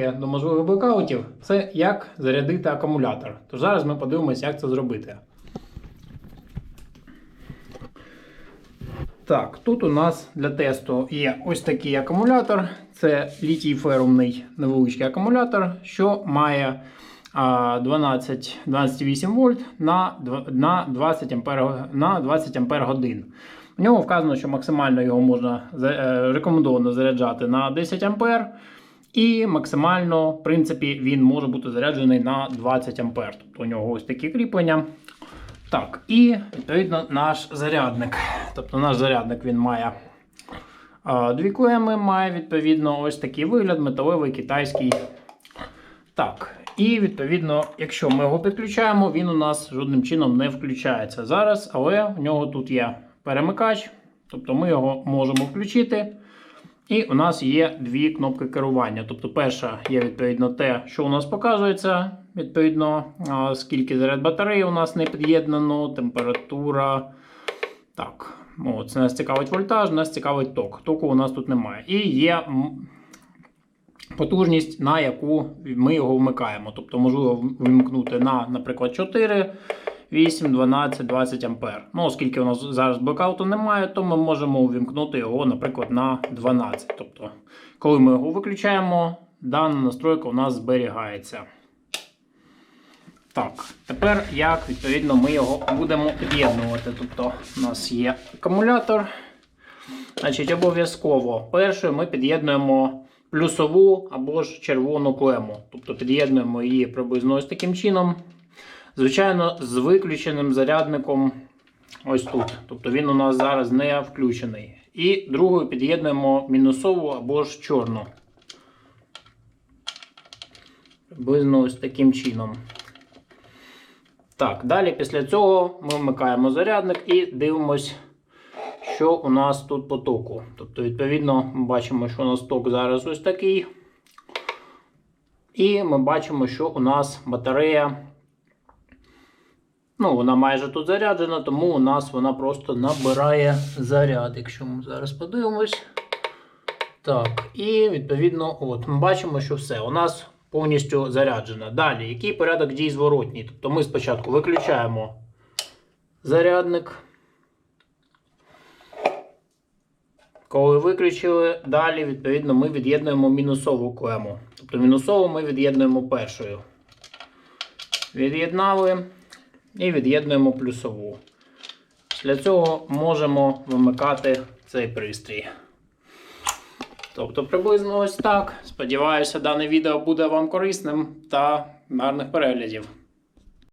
до можливих блокаутів це як зарядити акумулятор. Тож зараз ми подивимося, як це зробити. Так, тут у нас для тесту є ось такий акумулятор. Це літій ферумний невеличкий акумулятор, що має 12 12,8 вольт на, на 20 ампер, на 20 ампер годин. У нього вказано, що максимально його можна е, рекомендовано заряджати на 10 ампер. І максимально, в принципі, він може бути заряджений на 20 ампер. Тобто у нього ось такі кріплення. Так, і відповідно наш зарядник. Тобто наш зарядник він має а, дві клеми, має відповідно ось такий вигляд, металевий китайський. Так, і відповідно, якщо ми його підключаємо, він у нас жодним чином не включається зараз, але в нього тут є перемикач, тобто ми його можемо включити. І у нас є дві кнопки керування. Тобто, перша є відповідно те, що у нас показується. Відповідно, скільки заряд батареї у нас не під'єднано, температура. Так, о, це нас цікавить вольтаж, нас цікавить ток. Току у нас тут немає. І є потужність, на яку ми його вмикаємо. Тобто, можливо вимкнути на, наприклад, 4. 8, 12, 20 ампер. Ну, оскільки у нас зараз блокауту немає, то ми можемо увімкнути його, наприклад, на 12. Тобто, коли ми його виключаємо, дана настройка у нас зберігається. Так, тепер як відповідно ми його будемо під'єднувати. Тобто, у нас є акумулятор. Значить, обов'язково першою ми під'єднуємо плюсову або ж червону клему. Тобто під'єднуємо її приблизно ось таким чином. Звичайно, з виключеним зарядником ось тут. Тобто він у нас зараз не включений. І другою під'єднуємо мінусову або ж чорну. Приблизно ось таким чином. Так, далі після цього ми вмикаємо зарядник і дивимось, що у нас тут по току. Тобто, відповідно, ми бачимо, що у нас ток зараз ось такий. І ми бачимо, що у нас батарея. Ну, вона майже тут заряджена, тому у нас вона просто набирає заряд. Якщо ми зараз подивимось. Так, і відповідно, от ми бачимо, що все. У нас повністю заряджена. Далі, який порядок дій зворотній? Тобто ми спочатку виключаємо зарядник. Коли виключили, далі, відповідно, ми від'єднуємо мінусову клему. Тобто мінусову ми від'єднуємо першою. Від'єднали і від'єднуємо плюсову. Після цього можемо вимикати цей пристрій. Тобто приблизно ось так. Сподіваюся, дане відео буде вам корисним та гарних переглядів.